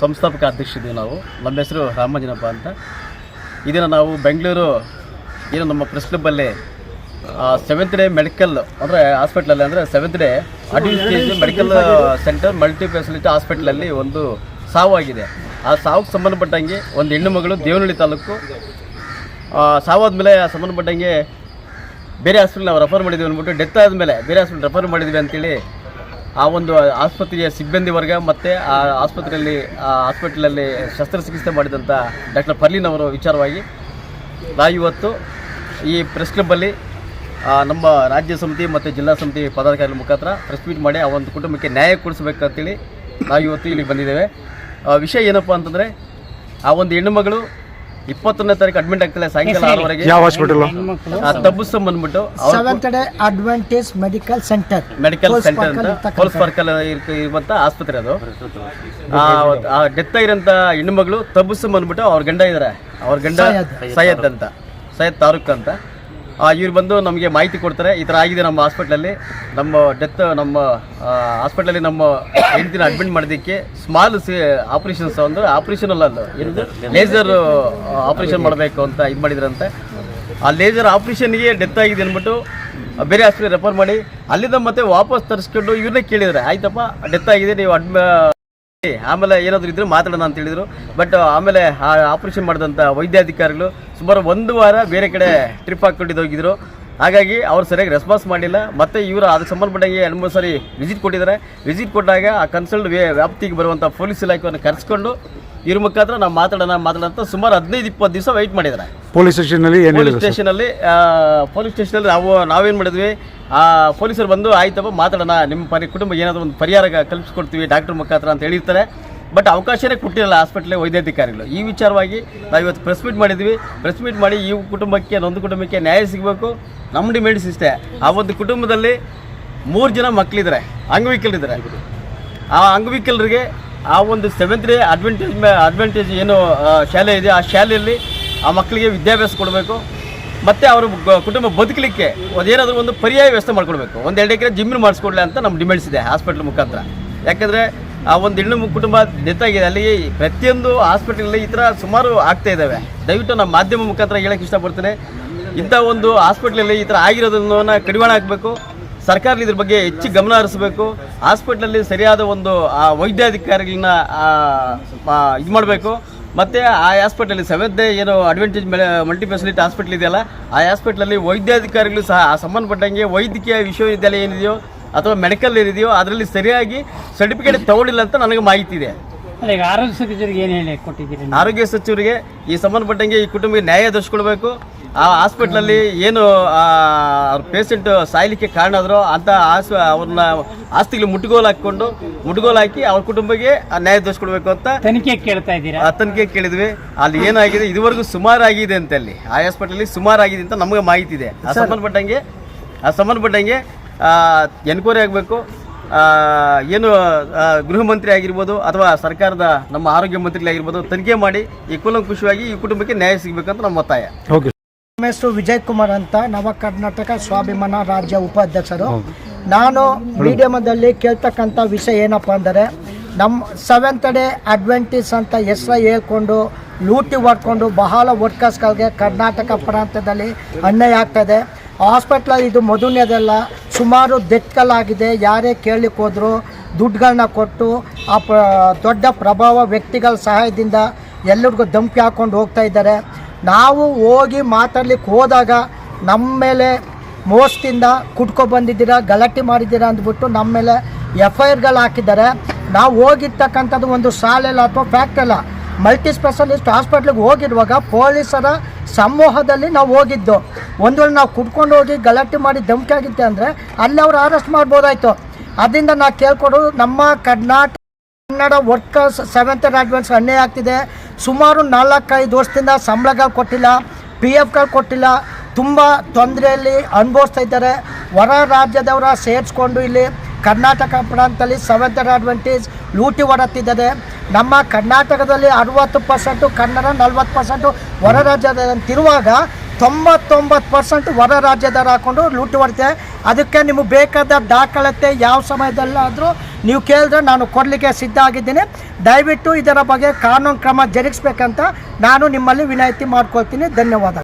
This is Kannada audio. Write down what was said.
ಸಂಸ್ಥಾಪಕ ಅಧ್ಯಕ್ಷರಿದ್ದೀವಿ ನಾವು. ನಮ್ಮ ಹೆಸರು ರಾಮಂಜನಪ್ಪ ಅಂತ. ಇದನ್ನು ನಾವು ಬೆಂಗಳೂರು ಏನು ನಮ್ಮ ಪ್ರೆಸ್ ಕ್ಲಬ್ಬಲ್ಲಿ ಸೆವೆಂತ್ ಡೇ ಮೆಡಿಕಲ್ ಅಂದರೆ ಹಾಸ್ಪಿಟ್ಲಲ್ಲಿ ಅಂದರೆ seventh day administration medical centre multi facility ಹಾಸ್ಪಿಟ್ಲಲ್ಲಿ ಒಂದು ಸಾವು ಆಗಿದೆ. ಆ ಸಾವುಗೆ ಸಂಬಂಧಪಟ್ಟಂಗೆ ಒಂದು ಹೆಣ್ಣು ಮಗಳು ದೇವನಹಳ್ಳಿ ತಾಲೂಕು. ಆ, ಸಾವಾದ್ಮೇಲೆ ಸಂಬಂಧಪಟ್ಟಂಗೆ ಬೇರೆ ಹಾಸ್ಪಿಟ್ಲ್ ನಾವು ರೆಫರ್ ಮಾಡಿದ್ವಿ ಅಂದ್ಬಿಟ್ಟು ಡೆತ್ ಆದಮೇಲೆ ಬೇರೆ ಹಾಸ್ಪಿಟ್ಲ್ ರೆಫರ್ ಮಾಡಿದ್ವಿ ಅಂತೇಳಿ ಆ ಒಂದು ಆಸ್ಪತ್ರೆಯ ಸಿಬ್ಬಂದಿ ವರ್ಗ ಮತ್ತು ಆ ಆಸ್ಪತ್ರೆಯಲ್ಲಿ, ಆ ಹಾಸ್ಪಿಟಲಲ್ಲಿ ಶಸ್ತ್ರಚಿಕಿತ್ಸೆ ಮಾಡಿದಂಥ ಡಾಕ್ಟರ್ ಪರ್ಲಿನ್ ಅವರ ವಿಚಾರವಾಗಿ ನಾವು ಇವತ್ತು ಈ ಪ್ರೆಸ್ ಕ್ಲಬ್ಬಲ್ಲಿ ನಮ್ಮ ರಾಜ್ಯ ಸಮಿತಿ ಮತ್ತು ಜಿಲ್ಲಾ ಸಮಿತಿ ಪದಾಧಿಕಾರಿಗಳ ಮುಖಾಂತರ ಪ್ರೆಸ್ ಮೀಟ್ ಮಾಡಿ ಆ ಒಂದು ಕುಟುಂಬಕ್ಕೆ ನ್ಯಾಯ ಕೊಡಿಸ್ಬೇಕಂತೇಳಿ ನಾವು ಇವತ್ತು ಇಲ್ಲಿಗೆ ಬಂದಿದ್ದೇವೆ. ವಿಷಯ ಏನಪ್ಪ ಅಂತಂದರೆ, ಆ ಒಂದು ಹೆಣ್ಣುಮಗಳು ಇಪ್ಪತ್ತೊಂದನೇ ತಾರೀಕು ಅಡ್ಮಿಟ್ ಆಗ್ತಿಲ್ಲ ಸಾಯಂಕಾಲ ಆರವರೆಗೆ. ಯಾವ ಹಾಸ್ಪಿಟಲ್ ತಬ್ಬಿಸ್ಕೊಂಡ್ ಬಂದ್ಬಿಟ್ಟು seventh advantage medical centre medical centre ಅಂತ. ಪೋಲ್ಸ್ ಪಾರ್ಕಲ್ ಇರುವಂತ ಆಸ್ಪತ್ರೆ ಅದು. ಆ ಡೆತ್ ಆಗಿರೋಂಥ ಹೆಣ್ಣುಮಗಳು ತಬ್ಬಿಸ್ಕೊಂಡ್ ಬಂದ್ಬಿಟ್ಟು ಅವ್ರ ಗಂಡ ಇದಾರೆ. ಅವ್ರ ಗಂಡ ಸೈಯದ್ ಅಂತ. ಸೈಯದ್ ತಾರೂಕ್ ಅಂತ. ಇವ್ರು ಬಂದು ನಮಗೆ ಮಾಹಿತಿ ಕೊಡ್ತಾರೆ. ಈ ಥರ ಆಗಿದೆ ನಮ್ಮ ಹಾಸ್ಪಿಟ್ಲಲ್ಲಿ. ನಮ್ಮ ಡೆತ್ ನಮ್ಮ ಹಾಸ್ಪಿಟ್ಲಲ್ಲಿ ನಮ್ಮ ಹೆಂಡತಿನ ಅಡ್ಮಿಟ್ ಮಾಡೋದಕ್ಕೆ ಸ್ಮಾಲ್ ಸಿ ಆಪ್ರೇಷನ್ಸ್ ಒಂದು ಆಪ್ರೇಷನ್ ಅಲ್ಲ ಅದು. ಲೇಸರ್ ಆಪ್ರೇಷನ್ ಮಾಡಬೇಕು ಅಂತ ಇದು ಮಾಡಿದ್ರಂತೆ. ಆ ಲೇಸರ್ ಆಪ್ರೇಷನ್ಗೆ ಡೆತ್ ಆಗಿದೆ ಅಂದ್ಬಿಟ್ಟು ಬೇರೆ ಹಾಸ್ಪಿಟಲ್ ರೆಫರ್ ಮಾಡಿ ಅಲ್ಲಿಂದ ಮತ್ತೆ ವಾಪಸ್ ತರಿಸ್ಕೊಂಡು ಇವ್ರನ್ನೇ ಕೇಳಿದರೆ ಆಯ್ತಪ್ಪ ಡೆತ್ ಆಗಿದೆ ನೀವು ಅಡ್ಮ ಆಮೇಲೆ ಏನಾದರೂ ಇದ್ರೆ ಮಾತಾಡೋಣ ಅಂತ ಹೇಳಿದರು. ಬಟ್ ಆಮೇಲೆ ಆ ಆಪರೇಷನ್ ಮಾಡಿದಂಥ ವೈದ್ಯಾಧಿಕಾರಿಗಳು ಸುಮಾರು ಒಂದು ವಾರ ಬೇರೆ ಕಡೆ ಟ್ರಿಪ್ ಹಾಕ್ಕೊಂಡಿದ್ದು ಹೋಗಿದ್ರು. ಹಾಗಾಗಿ ಅವ್ರು ಸರಿಯಾಗಿ ರೆಸ್ಪಾನ್ಸ್ ಮಾಡಿಲ್ಲ. ಮತ್ತೆ ಇವರು ಅದಕ್ಕೆ ಸಂಬಂಧಪಟ್ಟಂಗೆ ಎರಡು ಮೂರು ಸಾರಿ ವಿಸಿಟ್ ಕೊಟ್ಟಿದ್ದಾರೆ. ವಿಸಿಟ್ ಕೊಟ್ಟಾಗ ಆ ಕನ್ಸಲ್ಟ್ ವ್ಯಾಪ್ತಿಗೆ ಬರುವಂಥ ಪೊಲೀಸ್ ಇಲಾಖೆಯನ್ನು ಕರೆಸ್ಕೊಂಡು ಇವ್ರ ಮುಖಾಂತರ ನಾವು ಮಾತಾಡೋಣ ಮಾತಾಡೋಣ ಅಂತ ಸುಮಾರು ಹದಿನೈದು ಇಪ್ಪತ್ತು ದಿವಸ ವೆಯ್ಟ್ ಮಾಡಿದ್ದಾರೆ ಪೊಲೀಸ್ ಸ್ಟೇಷನಲ್ಲಿ ಏನು ಪೊಲೀಸ್ ಹೇಳಿದ್ರು ಸ್ಟೇಷನಲ್ಲಿ ಪೊಲೀಸ್ ಸ್ಟೇಷನಲ್ಲಿ ನಾವು ನಾವೇನು ಮಾಡಿದ್ವಿ ಆ ಪೊಲೀಸರು ಬಂದು ಆಯ್ತಪ್ಪ ಮಾತಾಡೋಣ ನಿಮ್ಮ ಪರಿ ಕುಟುಂಬ ಏನಾದರೂ ಒಂದು ಪರಿಹಾರ ಕಲ್ಪಿಸ್ಕೊಡ್ತೀವಿ ಡಾಕ್ಟರ್ ಮುಖಾಂತರ ಅಂತ ಹೇಳಿರ್ತಾರೆ. ಬಟ್ ಅವಕಾಶನೇ ಕೊಟ್ಟಿರಲ್ಲ ಹಾಸ್ಪಿಟ್ಲ್ ವೈದ್ಯಾಧಿಕಾರಿಗಳು. ಈ ವಿಚಾರವಾಗಿ ನಾವು ಇವತ್ತು ಪ್ರೆಸ್ ಮೀಟ್ ಮಾಡಿದ್ವಿ. ಪ್ರೆಸ್ ಮೀಟ್ ಮಾಡಿ ಈ ಕುಟುಂಬಕ್ಕೆ ನೊಂದು ಕುಟುಂಬಕ್ಕೆ ನ್ಯಾಯ ಸಿಗಬೇಕು. ನಮ್ಮ ಡಿಮ್ಯಾಂಡ್ಸ್ ಇಷ್ಟೇ. ಆ ಒಂದು ಕುಟುಂಬದಲ್ಲಿ ಮೂರು ಜನ ಮಕ್ಕಳಿದ್ದಾರೆ ಅಂಗವಿಕಲರಿದ್ದಾರೆ. ಆ ಅಂಗವಿಕಲರಿಗೆ ಆ ಒಂದು ಸೆವೆಂತ್ ಡೇ ಅಡ್ವಾಂಟೇಜ್ ಅಡ್ವಾಂಟೇಜ್ ಏನು ಶಾಲೆ ಇದೆ, ಆ ಶಾಲೆಯಲ್ಲಿ ಆ ಮಕ್ಕಳಿಗೆ ವಿದ್ಯಾಭ್ಯಾಸ ಕೊಡಬೇಕು. ಮತ್ತು ಅವರ ಕುಟುಂಬ ಬದುಕಲಿಕ್ಕೆ ಅದೇನಾದರೂ ಒಂದು ಪರ್ಯಾಯ ವ್ಯವಸ್ಥೆ ಮಾಡಿಕೊಡ್ಬೇಕು. ಒಂದು ಎರಡು ಎಕರೆ ಜಿಮ್ಮಿನ ಮಾಡಿಸ್ಕೊಡ್ಲಿ ಅಂತ ನಮ್ಮ ಡಿಮ್ಯಾಂಡ್ಸ್ ಇದೆ ಹಾಸ್ಪಿಟ್ಲ್ ಮುಖಾಂತರ. ಯಾಕಂದರೆ ಆ ಒಂದು ಹೆಣ್ಣು ಕುಟುಂಬ ಡೆತ್ ಆಗಿದೆ ಅಲ್ಲಿ ಪ್ರತಿಯೊಂದು ಹಾಸ್ಪಿಟ್ಲಲ್ಲಿ ಈ ಥರ ಸುಮಾರು ಆಗ್ತಾ ಇದ್ದಾವೆ ದಯವಿಟ್ಟು ನಮ್ಮ ಮಾಧ್ಯಮ ಮುಖಾಂತರ ಹೇಳೋಕ್ಕೆ ಇಷ್ಟಪಡ್ತೇನೆ. ಇಂಥ ಒಂದು ಹಾಸ್ಪಿಟ್ಲಲ್ಲಿ ಈ ಥರ ಆಗಿರೋದನ್ನು ಕಡಿವಾಣ ಹಾಕಬೇಕು. ಸರ್ಕಾರ ಇದ್ರ ಬಗ್ಗೆ ಹೆಚ್ಚು ಗಮನ ಹರಿಸಬೇಕು. ಹಾಸ್ಪಿಟ್ಲಲ್ಲಿ ಸರಿಯಾದ ಒಂದು ಆ ವೈದ್ಯಾಧಿಕಾರಿಗಳನ್ನ ಇದು ಮಾಡಬೇಕು. ಮತ್ತು ಆ ಹಾಸ್ಪಿಟ್ಲಲ್ಲಿ ಸೆವೆಂತ್ ಡೇ ಏನು ಅಡ್ವಾಂಟೇಜ್ ಮಲ್ಟಿ ಫೆಸಿಲಿಟಿ ಹಾಸ್ಪಿಟ್ಲ್ ಇದೆಯಲ್ಲ ಆ ಹಾಸ್ಪಿಟ್ಲಲ್ಲಿ ವೈದ್ಯಾಧಿಕಾರಿಗಳು ಸಹ ಆ ಸಂಬಂಧಪಟ್ಟಂಗೆ ವೈದ್ಯಕೀಯ ವಿಶ್ವವಿದ್ಯಾಲಯ ಏನಿದೆಯೋ ಅಥವಾ ಮೆಡಿಕಲ್ ಏನಿದೆಯೋ ಅದರಲ್ಲಿ ಸರಿಯಾಗಿ ಸರ್ಟಿಫಿಕೇಟ್ ತಗೊಂಡಿಲ್ಲ ಅಂತ ನನಗೆ ಮಾಹಿತಿ ಇದೆ. ಆರೋಗ್ಯ ಸಚಿವರಿಗೆ ಏನು ಹೇಳಿ ಕೊಟ್ಟಿದ್ದೀರಿ ಆರೋಗ್ಯ ಸಚಿವರಿಗೆ ಈ ಸಂಬಂಧಪಟ್ಟಂಗೆ ಈ ಕುಟುಂಬಕ್ಕೆ ನ್ಯಾಯ ದೊರಕಿಸ್ಕೊಡ್ಬೇಕು ಆ ಹಾಸ್ಪಿಟ್ಲಲ್ಲಿ ಏನು ಆ, ಅವ್ರ ಪೇಷಂಟ್ ಸಾಯ್ಲಿಕ್ಕೆ ಕಾರಣ ಆದರೂ ಅಂತ ಆಸ್ ಅವ್ರನ್ನ ಆಸ್ತಿಗಳು ಮುಟ್ಟುಗೋಲು ಹಾಕ್ಕೊಂಡು ಮುಟ್ಟುಗೋಲು ಹಾಕಿ ಅವ್ರ ಕುಟುಂಬಕ್ಕೆ ನ್ಯಾಯ ದೊರಕಿಸ್ಕೊಡ್ಬೇಕು ಅಂತ ತನಿಖೆ ಕೇಳ್ತಾ ಇದ್ದೀರಾ? ಆ ತನಿಖೆ ಕೇಳಿದ್ವಿ. ಅಲ್ಲಿ ಏನಾಗಿದೆ ಇದುವರೆಗೂ ಸುಮಾರಾಗಿದೆ ಅಂತ ಅಲ್ಲಿ. ಆ ಹಾಸ್ಪಿಟಲಲ್ಲಿ ಸುಮಾರಾಗಿದೆ ಅಂತ ನಮಗೆ ಮಾಹಿತಿ ಇದೆ. ಆ ಸಂಬಂಧಪಟ್ಟಂಗೆ ಆ ಸಂಬಂಧಪಟ್ಟಂಗೆ ಎನ್ಕ್ವೈರಿ ಆಗಬೇಕು. ಏನು ಆ, ಗೃಹ ಮಂತ್ರಿ ಆಗಿರ್ಬೋದು ಅಥವಾ ಸರ್ಕಾರದ ನಮ್ಮ ಆರೋಗ್ಯ ಮಂತ್ರಿಗಳಾಗಿರ್ಬೋದು ತನಿಖೆ ಮಾಡಿ ಈ ಕುಲಂಕುಷವಾಗಿ ಈ ಕುಟುಂಬಕ್ಕೆ ನ್ಯಾಯ ಸಿಗಬೇಕಂತ ನಮ್ಮ ಒತ್ತಾಯ. ಓಕೆ ನಮ್ಮ ಹೆಸರು ವಿಜಯ್ ಕುಮಾರ್ ಅಂತ ನವ ಕರ್ನಾಟಕ ಸ್ವಾಭಿಮಾನ ರಾಜ್ಯ ಉಪಾಧ್ಯಕ್ಷರು. ನಾನು ಮೀಡಿಯಮದಲ್ಲಿ ಕೇಳ್ತಕ್ಕಂಥ ವಿಷಯ ಏನಪ್ಪ ಅಂದರೆ ನಮ್ಮ ಸೆವೆಂತ್ ಡೇ ಅಡ್ವೆಂಟೀಸ್ ಅಂತ ಹೆಸರು ಹೇಳ್ಕೊಂಡು, ಲೂಟಿ ಹೊಡ್ಕೊಂಡು ಬಹಳ ವರ್ಕರ್ಸ್ಗಳಿಗೆ ಕರ್ನಾಟಕ ಪ್ರಾಂತ್ಯದಲ್ಲಿ ಅನ್ಯಾಯ ಆಗ್ತದೆ ಹಾಸ್ಪಿಟ್ಲಲ್ಲಿ ಇದು ಮೊದಲನೇದಲ್ಲ, ಸುಮಾರು ದೆಟ್ಕಲಾಗಿದೆ. ಯಾರೇ ಕೇಳಲಿಕ್ಕೆ ಹೋದರೂ ದುಡ್ಡುಗಳನ್ನ ಕೊಟ್ಟು, ಆ ದೊಡ್ಡ ಪ್ರಭಾವ ವ್ಯಕ್ತಿಗಳ ಸಹಾಯದಿಂದ ಎಲ್ಲರಿಗೂ ಧಮಕಿ ಹಾಕ್ಕೊಂಡು ಹೋಗ್ತಾ ಇದ್ದಾರೆ. ನಾವು ಹೋಗಿ ಮಾತಾಡ್ಲಿಕ್ಕೆ ಹೋದಾಗ ನಮ್ಮ ಮೇಲೆ ಮೋಸದಿಂದ ಕುಟ್ಕೊ ಬಂದಿದ್ದೀರಾ, ಗಲಾಟೆ ಮಾಡಿದ್ದೀರಾ ಅಂದ್ಬಿಟ್ಟು ನಮ್ಮ ಮೇಲೆ ಎಫ್ ಐ ಆರ್ಗಳು ಹಾಕಿದ್ದಾರೆ. ನಾವು ಹೋಗಿರ್ತಕ್ಕಂಥದ್ದು ಒಂದು ಶಾಲೆಲ್ಲ ಅಥವಾ ಫ್ಯಾಕ್ಟ್ರಲ್ಲ ಮಲ್ಟಿ ಸ್ಪೆಷಲಿಸ್ಟ್ ಹಾಸ್ಪಿಟ್ಲಿಗೆ ಹೋಗಿರುವಾಗ ಪೊಲೀಸರ ಸಮೂಹದಲ್ಲಿ ನಾವು ಹೋಗಿದ್ದು. ಒಂದು ವೇಳೆ ನಾವು ಕುಟ್ಕೊಂಡು ಹೋಗಿ ಗಲಾಟೆ ಮಾಡಿ ಧಮಕಿ ಅಂದರೆ ಅಲ್ಲಿ ಅವ್ರು ಅರೆಸ್ಟ್ ಮಾಡ್ಬೋದಾಯ್ತು. ಅದರಿಂದ ನಾವು ಕೇಳ್ಕೊಡು, ನಮ್ಮ Karnataka Kannada workers seventh advance ಅನ್ಯಾಯ ಆಗ್ತಿದೆ. ಸುಮಾರು ನಾಲ್ಕೈದು ವರ್ಷದಿಂದ ಸಂಬಳಗಳು ಕೊಟ್ಟಿಲ್ಲ ಪಿ ಎಫ್ಗಳು ಕೊಟ್ಟಿಲ್ಲ. ತುಂಬ ತೊಂದರೆಯಲ್ಲಿ ಅನುಭವಿಸ್ತಾ ಇದ್ದಾರೆ. ಹೊರ ರಾಜ್ಯದವರ ಸೇರಿಸ್ಕೊಂಡು ಇಲ್ಲಿ ಕರ್ನಾಟಕ ಪ್ರಾಂತದಲ್ಲಿ ಸೆವೆಂತರ್ ಅಡ್ವಾಂಟೇಜ್ ಲೂಟಿ ಹೊರತ್ತಿದ್ದಾರೆ ನಮ್ಮ ಕರ್ನಾಟಕದಲ್ಲಿ ಅರವತ್ತು ಪರ್ಸೆಂಟು ಕನ್ನಡ ನಲ್ವತ್ತು ಪರ್ಸೆಂಟು ಹೊರ ರಾಜ್ಯದಂತಿರುವಾಗ ತೊಂಬತ್ತೊಂಬತ್ತು ಪರ್ಸೆಂಟ್ ಹೊರ ರಾಜ್ಯದವ್ರು ಹಾಕೊಂಡು ಲೂಟಿ ಹೊಡಿತೆ ಅದಕ್ಕೆ ನಿಮಗೆ ಬೇಕಾದ ದಾಖಲತೆ ಯಾವ ಸಮಯದಲ್ಲಾದರೂ ನೀವು ಕೇಳಿದ್ರೆ ನಾನು ಕೊಡಲಿಕ್ಕೆ ಸಿದ್ಧ ಆಗಿದ್ದೀನಿ. ದಯವಿಟ್ಟು ಇದರ ಬಗ್ಗೆ ಕಾನೂನು ಕ್ರಮ ಜರುಗಿಸ್ಬೇಕಂತ ನಾನು ನಿಮ್ಮಲ್ಲಿ ವಿನಾಯಿತಿ ಮಾಡ್ಕೊಳ್ತೀನಿ. ಧನ್ಯವಾದ